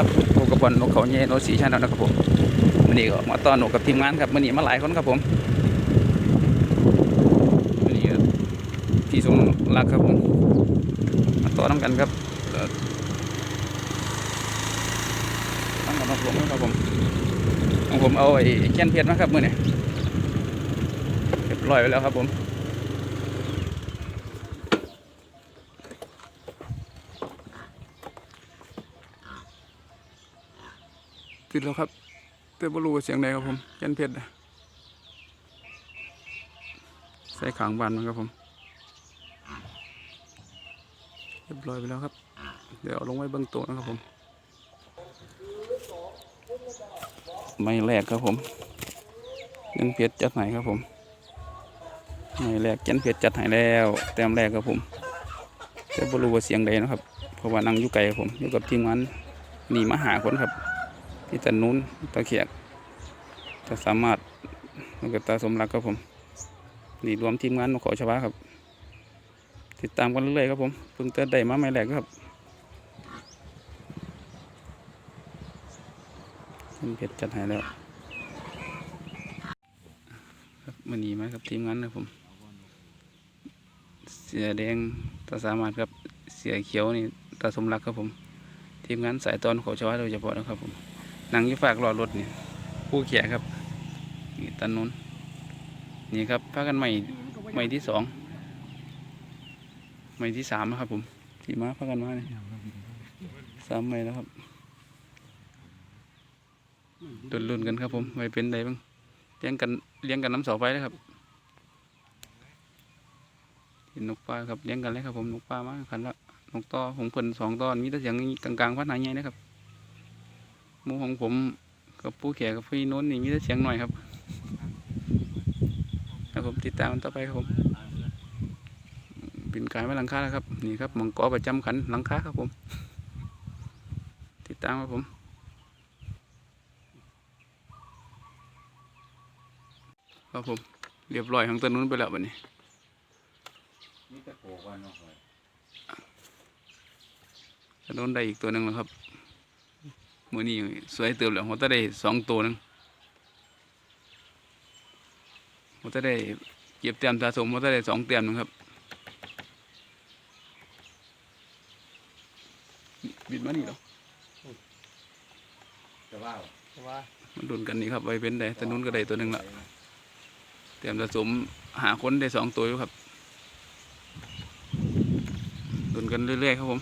อนนกเขาเย่นสีชาแนลนะครับผมวันนี้ก็มาต้อนนกกับทีมงานครับวันนี้มาหลายคนครับผมวันนี้พี่สมรักครับผมมาต้อนน้ำกันครับเอ่อตั้งกับมาผมครับผมของผมเอาไอ้แก้นเพชรมาครับมื่อนี้เรียบร้อยไปแล้วครับผม ติดแล้วครับ แต่บ่รู้เสียงใดครับผมยันเพชรนะใส่ขางบานมันครับผมเรียบร้อยไปแล้วครับ เดี๋ยวลงไว้เบื้องโต๊ะนะครับผม ไม่แรกครับผมยันเพชรจัดไหนครับผมไม่แรกยันเพชรจัดไหนแล้ว แต้มแรกครับผมแต่บ่รู้ว่าเสียงใดนะครับ เพราะว่านั่งอยู่ไกลครับผมอยู่กับทีมงานหนีมาหาคนครับ ที่ตะนุนตะเขียกตะสามารถแล้วก็ตาสมรักครับผมนี่รวมทีมงานมาขอชาวาครับ ติดตามกันเรื่อยๆครับผมเพิ่งเตือนได้มาไม่แรกครับคุณเพชรจัดให้แล้วครับมันนี้มครับทีมงานนะครับผม เสียแดงตาสามารถครับเสียเขียวนี่ตาสมรักครับผม ทีมงานสายตอนขอชาวาโดยเฉพาะนะครับผม นั่งอยู่ฝากรอรถนี่ผู้เขียครับนี่ตันนุนนี่ครับพากันใหม่ใหม่ที่สองใหม่ที่สามนะครับ ผมที่มาพากันมาเนี่ยสามใหม่แล้วครับดุนลุ่นกันครับ ผมไว้เป็นใดบ้างเลี้ยงกันเลี้ยงกันน้ำเสาไฟเลยครับเห็นนกปลาครับเลี้ยงกันเลยครับ ผมนกปลามากคันละนกต่อของเพิ่นสองตอนมีแต่เสียงกลางๆพัดหนาใหญ่นะครับ หมูของผมกับผู้แก่กับพี่โน้นนี่มีแต่เสียงหน่อยครับครับผมติดตามมันต่อไปครับผมบินกายมาหลังคาแล้วครับ นี่ครับมังกรประจำขันหลังคาครับผม ติดตามครับผมครับผมเรียบร้อยของต้นนู้นไปแล้วบัดนี้นี่ตะโกว่าเนาะเฮ้ยต้นนู้นได้อีกตัวหนึ่งแล้วครับ มือนี้สวยเติมแล้วเขาจะได้สองตัวหนึงเขาจะได้เก็บเตรียมสะสมเขาจะได้สองเตรียมหนึงครับบิดมานี่เหรอจะว่าว่ามันดุนกันนี่ครับไว้เป็นได้แต่นู้นก็ได้ตัวหนึ่งละเตรียมสะสมหาคนได้สองตัวอยู่ครับดุนกันเรื่อยๆครับผม